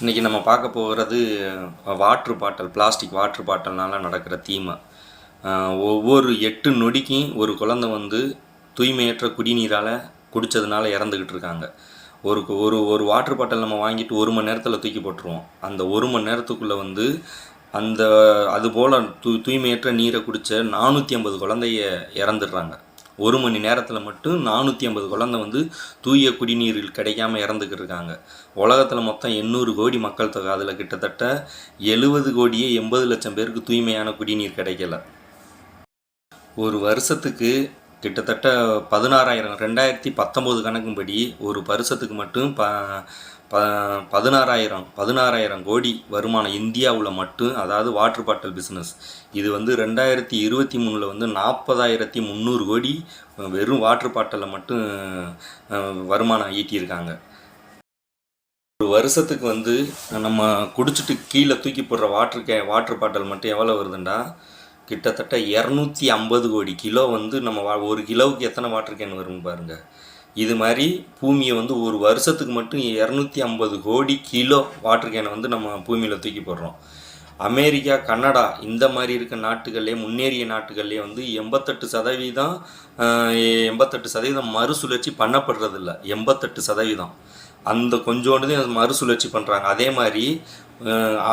இன்றைக்கி நம்ம பார்க்க போகிறது வாட்ரு பாட்டில் பிளாஸ்டிக் வாட்ரு பாட்டில்னால நடக்கிற தீமை. ஒவ்வொரு எட்டு நொடிக்கும் ஒரு குழந்தை வந்து தூய்மையற்ற குடிநீரால் குடித்ததுனால இறந்துக்கிட்டு இருக்காங்க. ஒரு ஒரு ஒரு வாட்ரு பாட்டில் நம்ம வாங்கிட்டு ஒரு மணி நேரத்தில் தூக்கி போட்டுருவோம். அந்த ஒரு மணி நேரத்துக்குள்ளே வந்து அந்த அதுபோல் தூ தூய்மையற்ற நீரை குடித்த நானூற்றி ஐம்பது குழந்தைய இறந்துடுறாங்க. ஒரு மணி நேரத்தில் மட்டும் நானூற்றி ஐம்பது குழந்தை வந்து தூய குடிநீர் கிடைக்காம இறந்துக்கிட்டு இருக்காங்க. உலகத்தில் மொத்தம் எண்ணூறு கோடி மக்கள் தொகை அதில் கிட்டத்தட்ட எழுபது கோடியே எண்பது லட்சம் பேருக்கு தூய்மையான குடிநீர் கிடைக்கல. ஒரு வருஷத்துக்கு கிட்டத்தட்ட பதினாறாயிரம் ரெண்டாயிரத்தி பத்தொம்போது கணக்கும்படி ஒரு வருஷத்துக்கு மட்டும் ப ப பதினாறாயிரம் பதினாறாயிரம் கோடி வருமானம் இந்தியாவில் மட்டும் அதாவது வாட்டர் பாட்டில் பிஸ்னஸ் இது வந்து ரெண்டாயிரத்தி இருபத்தி மூணில் வந்து நாற்பதாயிரத்தி முந்நூறு கோடி வெறும் வாட்டர் பாட்டிலில் மட்டும் வருமானம் ஈட்டியிருக்காங்க. ஒரு வருஷத்துக்கு வந்து நம்ம குடிச்சிட்டு கீழே தூக்கி போடுற வாட்டர் கே வாட்டர் பாட்டில் மட்டும் எவ்வளோ வருதுண்டா? கிட்டத்தட்ட இரநூத்தி ஐம்பது கோடி கிலோ வந்து நம்ம வா- ஒரு கிலோவுக்கு எத்தனை வாட்டர் கேன் வரும் பாருங்க. இது மாதிரி பூமியை வந்து ஒரு வருஷத்துக்கு மட்டும் இரநூத்தி ஐம்பது கோடி கிலோ வாட்டர் கேனை வந்து நம்ம பூமியில் தூக்கி போடுறோம். அமெரிக்கா கனடா இந்த மாதிரி இருக்க நாட்டுகள்லேயே முன்னேறிய நாட்டுகள்லேயே வந்து எண்பத்தெட்டு சதவீதம் எண்பத்தெட்டு சதவீதம் மறுசுழற்சி பண்ணப்படுறதில்ல. எண்பத்தெட்டு சதவீதம். அந்த கொஞ்சோண்டு தான் மறுசுழற்சி பண்ணுறாங்க அதே மாதிரி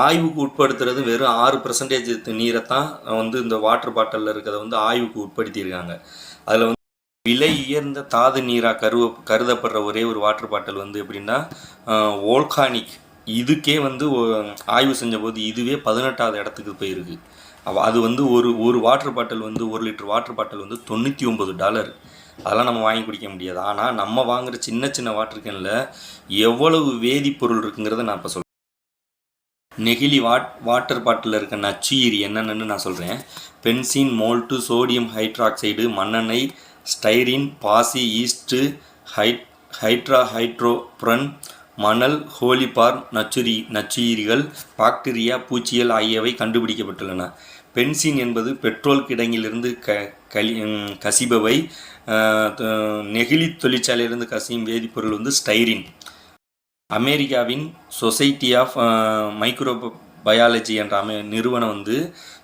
ஆய்வுக்கு உட்படுத்துறது வெறும் ஆறு பர்சன்டேஜ் நீரை தான் வந்து இந்த வாட்டர் பாட்டிலில் இருக்கிறத வந்து ஆய்வுக்கு உட்படுத்தியிருக்காங்க. அதில் வந்து விலை உயர்ந்த தாது நீராக கருவ கருதப்படுற ஒரே ஒரு வாட்டர் பாட்டில் வந்து எப்படின்னா ஓல்கானிக் இதுக்கே வந்து ஆய்வு செஞ்சபோது இதுவே பதினெட்டாவது இடத்துக்கு போயிருக்கு. அது வந்து ஒரு ஒரு வாட்டர் பாட்டில் வந்து ஒரு லிட்டர் வாட்டர் பாட்டில் வந்து தொண்ணூற்றி ஒம்பது டாலர் அதெல்லாம் நம்ம வாங்கி குடிக்க முடியாது. ஆனால் நம்ம வாங்குற சின்ன சின்ன வாட்டர் கேனில் எவ்வளவு வேதிப்பொருள் இருக்குங்கிறத நான் இப்போ சொல்கிறேன் நெகிழி வாட் வாட்டர் பாட்டிலில் இருக்க நச்சுயிரி என்னென்னு நான் சொல்கிறேன் பென்சின் மோல்ட்டு சோடியம் ஹைட்ராக்சைடு மண்ணெண்ணெய் ஸ்டைரின் பாசி ஈஸ்ட்டு ஹைட் ஹைட்ரா ஹைட்ரோப்ரன் மணல் ஹோலிபார் நச்சுரி நச்சுயிரிகள் பாக்டீரியா பூச்சிகள் ஆகியவை கண்டுபிடிக்கப்பட்டுள்ளன. பென்சின் என்பது பெட்ரோல் கிடங்கிலிருந்து க கலி கசிபவை நெகிழி தொழிற்சாலையிலிருந்து கசியும் வேதிப்பொருள் வந்து ஸ்டைரின். அமெரிக்காவின் சொசைட்டி ஆஃப் மைக்ரோ பயாலஜி என்ற அமை நிறுவனம் வந்து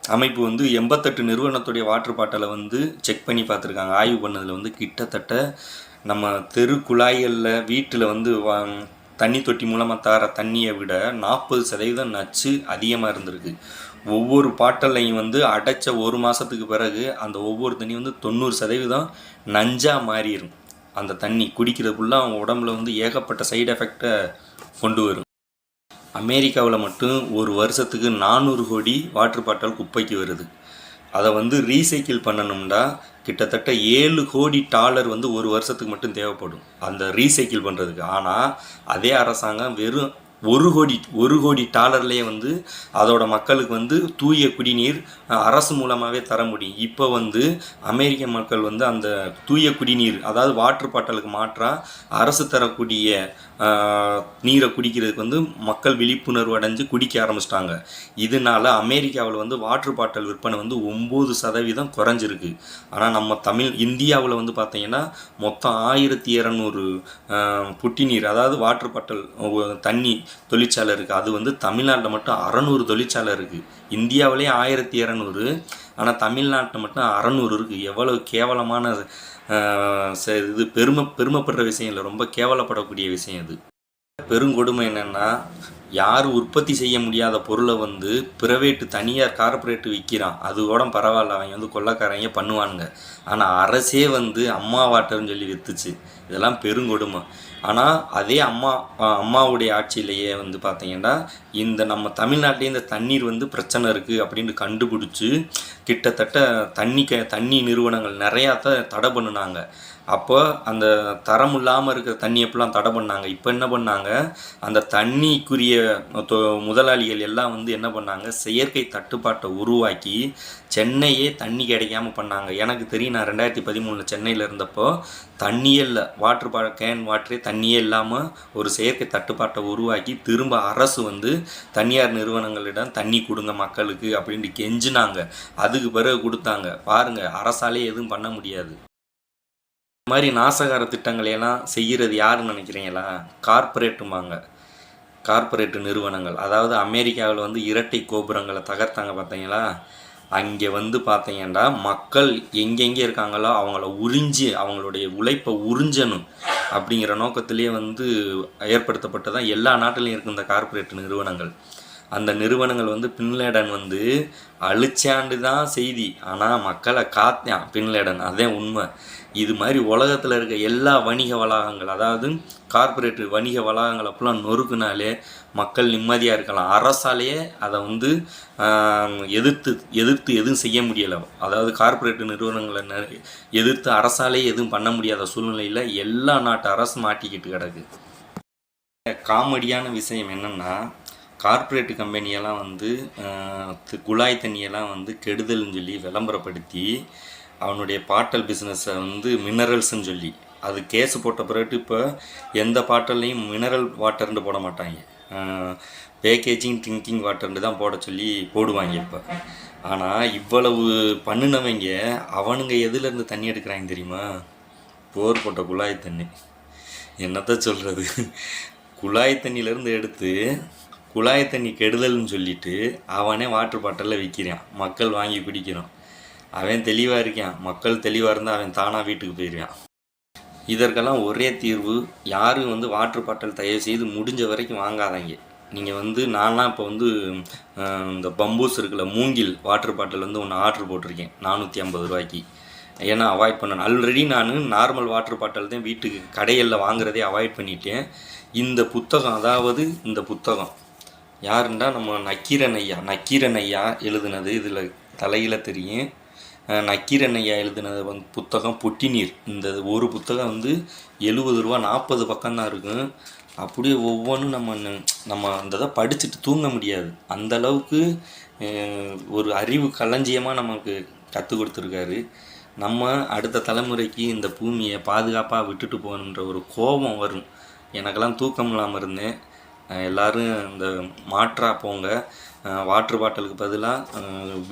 அமைப்பு வந்து எண்பத்தெட்டு நிறுவனத்துடைய வாட்டர் பாட்டிலை வந்து செக் பண்ணி பார்த்துருக்காங்க. ஆய்வு பண்ணதில் வந்து கிட்டத்தட்ட நம்ம தெரு குழாய்களில் வீட்டில் வந்து வா- தண்ணி தொட்டி மூலமாக தர தண்ணியை விட நாற்பது சதவீதம் நச்சு அதிகமாக இருந்திருக்கு. ஒவ்வொரு பாட்டல்லையும் வந்து அடைச்ச ஒரு மாதத்துக்கு பிறகு அந்த ஒவ்வொரு தண்ணி வந்து தொண்ணூறு சதவீதம் நஞ்சாக மாறிடும் அந்த தண்ணி குடிக்கிறதுக்குள்ளே அவங்க உடம்புல வந்து ஏகப்பட்ட சைடு எஃபெக்டை கொண்டு வரும். அமெரிக்காவில் மட்டும் ஒரு வருஷத்துக்கு நானூறு கோடி வாட்டர் பாட்டில் குப்பைக்கு வருது. அதை வந்து ரீசைக்கிள் பண்ணணும்னா கிட்டத்தட்ட ஏழு கோடி டாலர் வந்து ஒரு வருஷத்துக்கு மட்டும் தேவைப்படும். அந்த ரீசைக்கிள் பண்ணுறதுக்கு ஆனால் அதே அரசாங்கம் வெறும் ஒரு கோடி ஒரு கோடி டாலர்லேயே வந்து அதோட மக்களுக்கு வந்து தூய குடிநீர் அரசு மூலமாகவே தர முடியும். இப்போ வந்து அமெரிக்க மக்கள் வந்து அந்த தூய குடிநீர் அதாவது வாட்டர் பாட்டலுக்கு மாற்றாக அரசு தரக்கூடிய நீரை குடிக்கிறதுக்கு வந்து மக்கள் விழிப்புணர்வு அடைஞ்சு குடிக்க ஆரம்பிச்சிட்டாங்க. இதனால அமெரிக்காவில் வந்து வாட்டர் பாட்டில் விற்பனை வந்து ஒம்பது சதவீதம் குறைஞ்சிருக்கு. ஆனால் நம்ம தமிழ் இந்தியாவில் வந்து பார்த்தீங்கன்னா மொத்தம் ஆயிரத்தி இரநூறு புட்டி நீர் அதாவது வாட்டர் பாட்டில் தண்ணி தொழிற்சாலை இருக்குது அது வந்து தமிழ்நாட்டில் மட்டும் அறநூறு தொழிற்சாலை இருக்குது இந்தியாவிலே ஆயிரத்தி இரநூறு. ஆனால் தமிழ்நாட்டில் மட்டும் அறநூறு இருக்குது எவ்வளவு கேவலமான ச- இது பெருமை பெருமைப்படுற விஷயம் இல்லை. ரொம்ப கேவலப்படக்கூடிய விஷயம் இது பெருங்கொடுமை என்னென்னா யார் உற்பத்தி செய்ய முடியாத பொருளை வந்து பிரைவேட்டு தனியார் கார்பரேட்டு விற்கிறான் அது கூட பரவாயில்ல அவங்க வந்து கொள்ளக்காரங்க பண்ணுவானுங்க. ஆனால் அரசே வந்து அம்மா வாட்டர்னு சொல்லி விற்றுச்சு இதெல்லாம் பெருங்கொடுமை. ஆனால் அதே அம்மா அம்மாவுடைய ஆட்சியிலேயே வந்து பார்த்தீங்கன்னா இந்த நம்ம தமிழ்நாட்டிலே இந்த தண்ணீர் வந்து பிரச்சனை இருக்குது அப்படின்னு கண்டுபிடிச்சி கிட்டத்தட்ட தண்ணி க தண்ணி நிறுவனங்கள் நிறையா தான் தடை பண்ணினாங்க. அப்போ அந்த தரம் இல்லாமல் இருக்கிற தண்ணி எப்படிலாம் தடை பண்ணாங்க? இப்போ என்ன பண்ணாங்க? அந்த தண்ணிக்குரிய முதலாளிகள் எல்லாம் வந்து என்ன பண்ணாங்க? செயற்கை தட்டுப்பாட்டை உருவாக்கி சென்னையே தண்ணி கிடைக்காம பண்ணாங்க. எனக்கு தெரியும் நான் ரெண்டாயிரத்தி பதிமூணில் சென்னையில் இருந்தப்போ தண்ணியே இல்லை வாட்ரு பா கேன் வாட்டரே தண்ணியே இல்லாமல் ஒரு செயற்கை தட்டுப்பாட்டை உருவாக்கி திரும்ப அரசு வந்து தனியார் நிறுவனங்களிடம் தண்ணி கொடுங்க மக்களுக்கு அப்படின்ட்டு கெஞ்சினாங்க. அதுக்கு பிறகு கொடுத்தாங்க. பாருங்கள் அரசாலே எதுவும் பண்ண முடியாது. இந்த மாதிரி நாசகார திட்டங்களை எல்லாம் செய்கிறது யாருன்னு நினைக்கிறீங்களா? கார்பரேட்டுமாங்க கார்ப்பரேட் நிறுவனங்கள். அதாவது அமெரிக்காவில் வந்து இரட்டை கோபுரங்களை தகர்த்தாங்க பார்த்தீங்களா? அங்கே வந்து பார்த்தீங்கன்னா மக்கள் எங்கெங்கே இருக்காங்களோ அவங்கள உறிஞ்சி அவங்களுடைய உழைப்பை உறிஞ்சணும் அப்படிங்கிற நோக்கத்திலேயே வந்து ஏற்படுத்தப்பட்டதான் எல்லா நாட்டிலையும் இருக்கு இந்த கார்ப்பரேட் நிறுவனங்கள். அந்த நிறுவனங்கள் வந்து பின்லேடன் வந்து அழிச்சாண்டு தான் செய்தி. ஆனால் மக்களை காத்தான் பின்லேடன். அதே உண்மை. இது மாதிரி உலகத்தில் இருக்க எல்லா வணிக வளாகங்கள் அதாவது கார்பரேட் வணிக வளாகங்களை ஃபுல்லாக நொறுக்குனாலே மக்கள் நிம்மதியாக இருக்கலாம். அரசாலேயே அதை வந்து எதிர்த்து எதிர்த்து எதுவும் செய்ய முடியலை. அதாவது கார்பரேட் நிறுவனங்களை எதிர்த்து அரசாலே எதுவும் பண்ண முடியாத சூழ்நிலையில் எல்லா நாட்டு அரசு மாட்டிக்கிட்டு கிடக்கு. காமெடியான விஷயம் என்னென்னா கார்ப்பரேட் கம்பெனியெல்லாம் வந்து குழாய் தண்ணியெல்லாம் வந்து கெடுதல்னு சொல்லி விளம்பரப்படுத்தி அவனுடைய பாட்டல் பிஸ்னஸை வந்து மினரல்ஸ்ன்னு சொல்லி அது கேஸ் போட்ட பிறகு இப்போ எந்த பாட்டல்லையும் மினரல் வாட்டர்னு போட மாட்டாங்க. பேக்கேஜிங் ட்ரிங்கிங் வாட்டர்னு தான் போட சொல்லி போடுவாங்க இப்போ. ஆனால் இவ்வளவு பண்ணினவங்க அவனுங்க எதுலேருந்து தண்ணி எடுக்கிறாங்க தெரியுமா? போர் போட்ட குழாய் தண்ணி. என்னத்த சொல்கிறது குழாய் தண்ணியிலேருந்து எடுத்து குழாய் தண்ணி கெடுதல்னு சொல்லிட்டு அவனே வாட்டர் பாட்டிலில் விற்கிறான் மக்கள் வாங்கி பிடிக்கிறான் அவன் தெளிவாக இருக்கான். மக்கள் தெளிவாக இருந்தால் அவன் தானாக வீட்டுக்கு போயிடுவான் இதற்கெல்லாம் ஒரே தீர்வு யாரும் வந்து வாட்டர் பாட்டில் தயவு செய்து முடிஞ்ச வரைக்கும் வாங்காதீங்க. நீங்கள் வந்து நான்லாம் இப்போ வந்து இந்த பம்பூஸ் இருக்குல்ல மூங்கில் வாட்டர் பாட்டில் வந்து ஒன்று ஆர்டர் போட்டிருக்கேன். நானூற்றி ஐம்பது ரூபாய்க்கு. ஏன்னா அவாய்ட் பண்ணணும். ஆல்ரெடி நான் நார்மல் வாட்டர் பாட்டில் தான் வீட்டுக்கு கடைகளில் வாங்குறதே அவாய்ட் பண்ணிட்டேன். இந்த புத்தகம் அதாவது இந்த புத்தகம் யாருண்டா நம்ம நக்கீரன் ஐயா? நக்கீரன் ஐயா எழுதுனது இதில் தலையில் தெரியும். நக்கீரன் ஐயா எழுதுனது வந்து புத்தகம் பொட்டிநீர். இந்த ஒரு புத்தகம் வந்து எழுபது ரூபா நாற்பது பக்கம்தான் இருக்கும். அப்படியே ஒவ்வொன்றும் நம்ம நம்ம அந்த இதை படிச்சுட்டு தூங்க முடியாது. அந்த அளவுக்கு ஒரு அறிவு களஞ்சியமாக நமக்கு கற்றுக் கொடுத்துருக்காரு. நம்ம அடுத்த தலைமுறைக்கு இந்த பூமியை பாதுகாப்பாக விட்டுட்டு போகணுன்ற ஒரு கோபம் வரும். எனக்கெல்லாம் தூக்கம் இல்லாமல் இருந்தேன். எல்லாரும் இந்த மாற்றா போங்க. வாட்ரு பாட்டிலுக்கு பதிலாக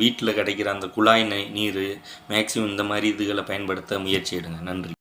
வீட்டில் கிடைக்கிற அந்த குழாய் நீர் மேக்ஸிமம் இந்த மாதிரி இதுகளை பயன்படுத்த முயற்சி எடுங்க. நன்றி.